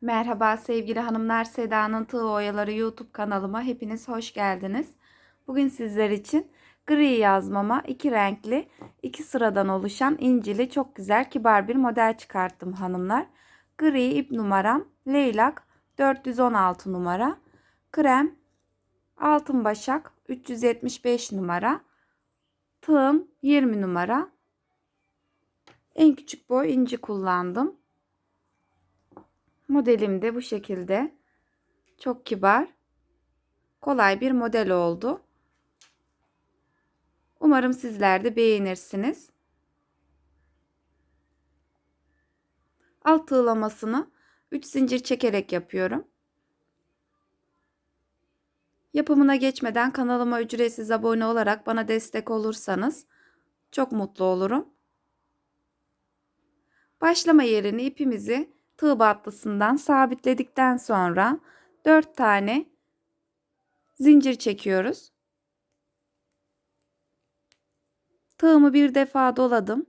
Merhaba sevgili hanımlar Seda'nın Tığ Oyaları YouTube kanalıma hepiniz hoş geldiniz. Bugün sizler için gri yazmama iki renkli iki sıradan oluşan incili çok güzel kibar bir model çıkarttım hanımlar. Gri ip numaram leylak 416 numara krem altın başak 375 numara tığım 20 numara en küçük boy inci kullandım. Modelim de bu şekilde. Çok kibar. Kolay bir model oldu. Umarım sizler de beğenirsiniz. Alt tığlamasını 3 zincir çekerek yapıyorum. Yapımına geçmeden kanalıma ücretsiz abone olarak bana destek olursanız çok mutlu olurum. Başlama yerini ipimizi tığ battısından sabitledikten sonra 4 tane zincir çekiyoruz. Tığımı bir defa doladım.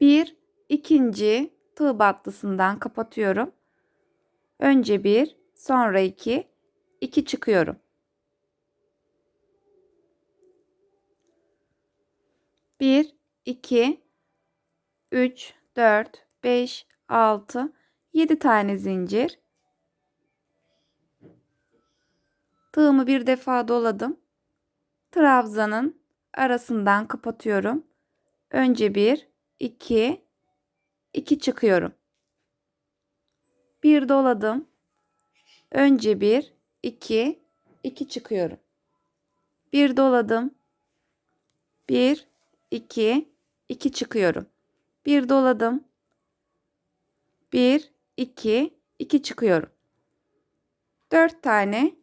Bir ikinci tığ battısından kapatıyorum. Önce bir, sonra iki, iki çıkıyorum. Bir, iki, üç, dört, beş, 6, 7 tane zincir. Tığımı bir defa doladım. Trabzanın arasından kapatıyorum. Önce 1, 2, 2 çıkıyorum. Bir doladım. Önce 1, 2, 2 çıkıyorum. Bir doladım. 1, 2, 2 çıkıyorum. Bir doladım. 1, 2, 2 çıkıyorum. 4 tane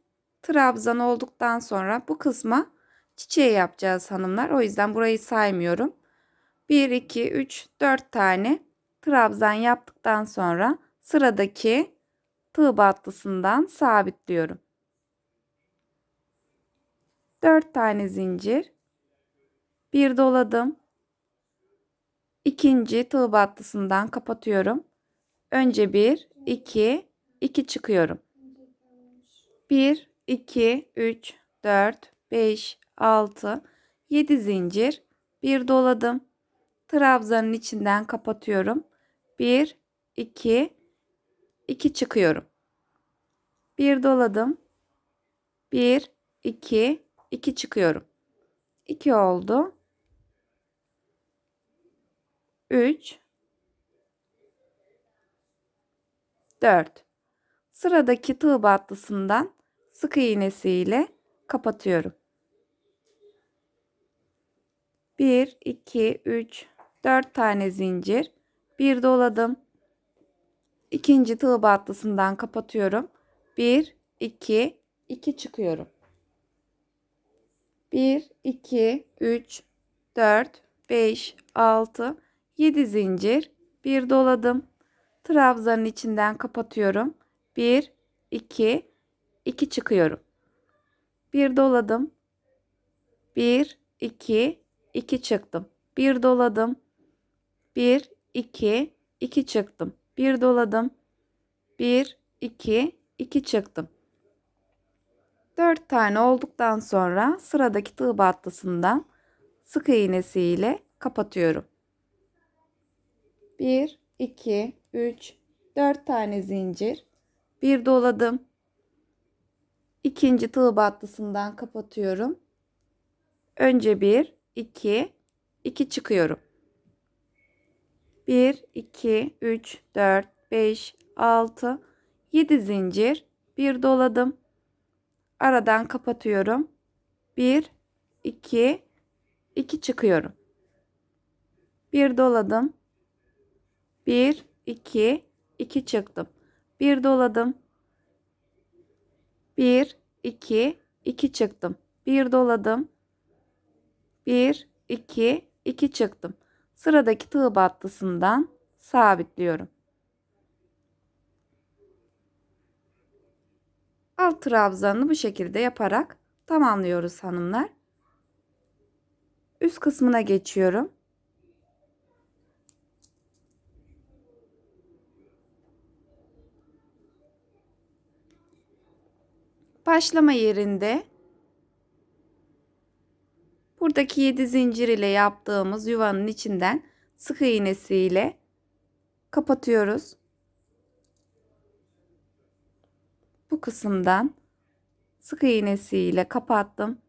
trabzan olduktan sonra bu kısma çiçeği yapacağız hanımlar. O yüzden burayı saymıyorum. 1, 2, 3, 4 tane trabzan yaptıktan sonra sıradaki tığ battısından sabitliyorum. 4 tane zincir. Bir doladım. İkinci tığ battısından kapatıyorum. Önce 1, 2, 2 çıkıyorum. 1, 2, 3, 4, 5, 6, 7 zincir. Bir doladım. Trabzanın içinden kapatıyorum. 1, 2, 2 çıkıyorum. Bir doladım. 1, 2, 2 çıkıyorum. 2 oldu. 3, 4. Sıradaki tığ battısından sık iğnesi ile kapatıyorum. 1, 2, 3, 4 tane zincir. Bir doladım. İkinci tığ battısından kapatıyorum. 1, 2, 2 çıkıyorum. 1, 2, 3, 4, 5, 6, 7 zincir. Bir doladım trabzanın içinden kapatıyorum. 1 2 2 çıkıyorum. Bir doladım. 1 2 2 çıktım. Bir doladım. 1 2 2 çıktım. Bir doladım. 1 2 2 çıktım. 4 tane olduktan sonra sıradaki tığ battısından sık iğnesi ile kapatıyorum. 1 2 3, 4 tane zincir. Bir doladım. İkinci tığ battısından kapatıyorum. Önce 1, 2, 2 çıkıyorum. 1, 2, 3, 4, 5, 6, 7 zincir. Bir doladım. Aradan kapatıyorum. 1, 2, 2 çıkıyorum. Bir doladım. 1, 2, 2 çıktım. Bir doladım. 1, 2, 2 çıktım. Bir doladım. 1, 2, 2 çıktım. Sıradaki tığ battısından sabitliyorum. Alt trabzanını bu şekilde yaparak tamamlıyoruz hanımlar. Üst kısmına geçiyorum. Başlama yerinde buradaki 7 zincir ile yaptığımız yuvanın içinden sık iğnesiyle kapatıyoruz. Bu kısımdan sık iğnesiyle kapattım.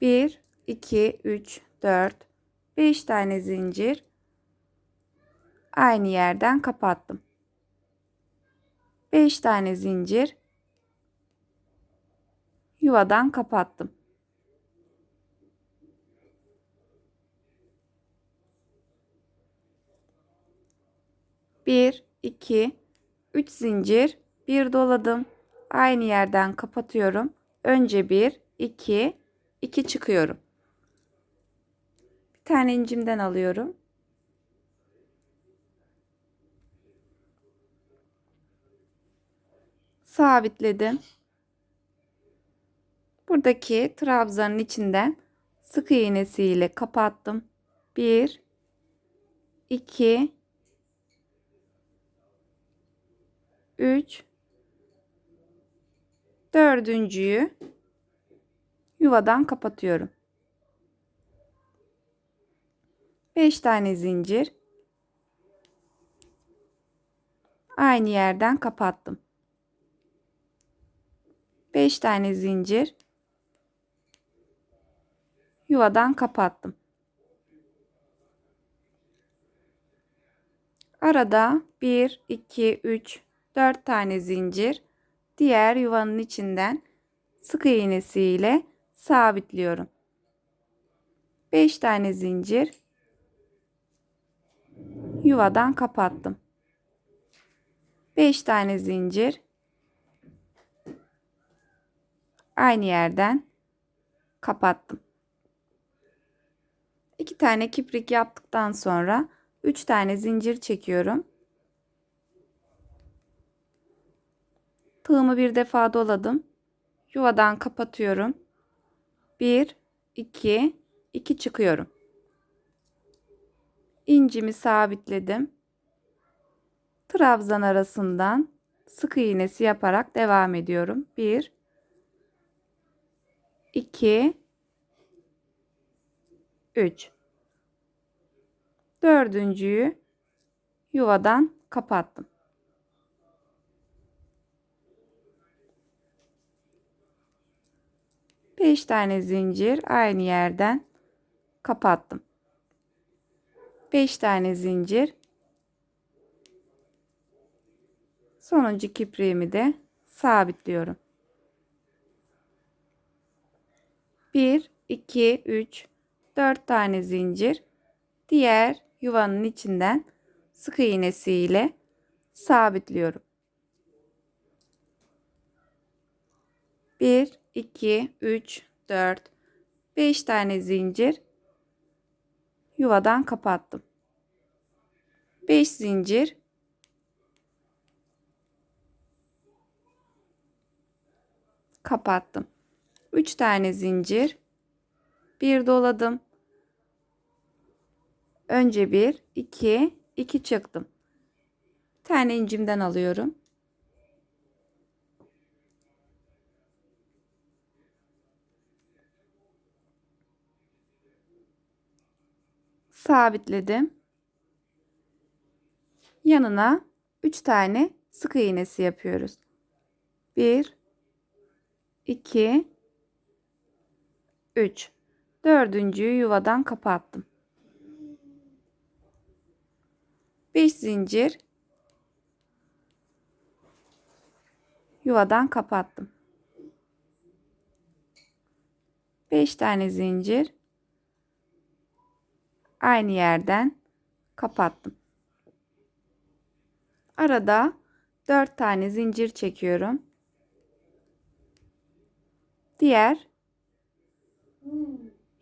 1 2 3 4 5 tane zincir aynı yerden kapattım. 5 tane zincir yuvadan kapattım. Bir, iki, üç zincir, bir doladım. Aynı yerden kapatıyorum. Önce bir, iki, iki çıkıyorum. Bir tane incimden alıyorum. sabitledim. Buradaki trabzanın içinden sık iğnesiyle kapattım. 1 2 3 dördüncüyü yuvadan kapatıyorum. 5 tane zincir aynı yerden kapattım. 5 tane zincir yuvadan kapattım. Arada 1 2 3 4 tane zincir diğer yuvanın içinden sık iğnesiyle sabitliyorum. 5 tane zincir yuvadan kapattım. 5 tane zincir aynı yerden kapattım. 2 tane kiprik yaptıktan sonra 3 tane zincir çekiyorum. Tığımı bir defa doladım. Yuvadan kapatıyorum. 1 2 2 çıkıyorum. İncimi sabitledim. Trabzan arasından sık iğnesi yaparak devam ediyorum. 1 2 3 Dördüncüyü yuvadan kapattım. Beş tane zincir aynı yerden kapattım. Beş tane zincir sonuncu kipriğimi de sabitliyorum. 1 2 3 4 tane zincir diğer yuvanın içinden sık iğnesi ile sabitliyorum. 1 2 3 4 5 tane zincir yuvadan kapattım. 5 zincir kapattım. 3 tane zincir bir doladım. Önce bir, iki, iki çıktım. Bir tane incimden alıyorum. Sabitledim. Yanına 3 tane sık iğnesi yapıyoruz. 1 2 3 dördüncüyü yuvadan kapattım. 5 zincir yuvadan kapattım. 5 tane zincir aynı yerden kapattım. Arada 4 tane zincir çekiyorum. Diğer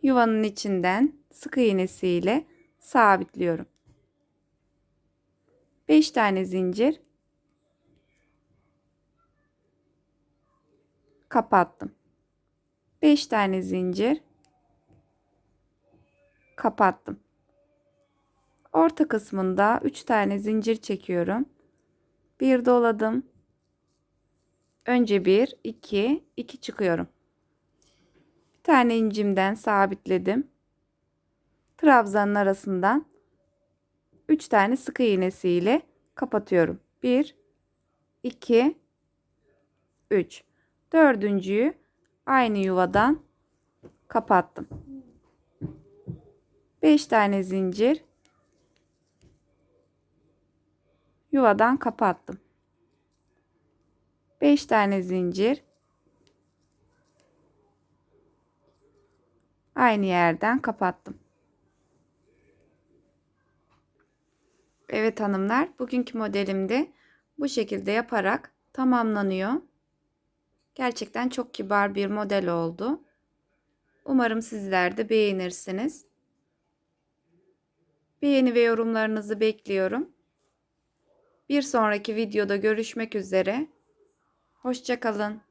yuvanın içinden sık iğnesiyle sabitliyorum. 5 tane zincir kapattım. 5 tane zincir kapattım. Orta kısmında 3 tane zincir çekiyorum. Bir doladım. Önce 1, 2, 2 çıkıyorum. Tane incimden sabitledim. Trabzanın arasından 3 tane sık iğnesiyle kapatıyorum. 1, 2, 3. Dördüncüyü aynı yuvadan kapattım. 5 tane zincir yuvadan kapattım. 5 tane zincir aynı yerden kapattım. Evet hanımlar, bugünkü modelimde bu şekilde yaparak tamamlanıyor. Gerçekten çok kibar bir model oldu. Umarım sizler de beğenirsiniz. Beğeni ve yorumlarınızı bekliyorum. Bir sonraki videoda görüşmek üzere. Hoşçakalın.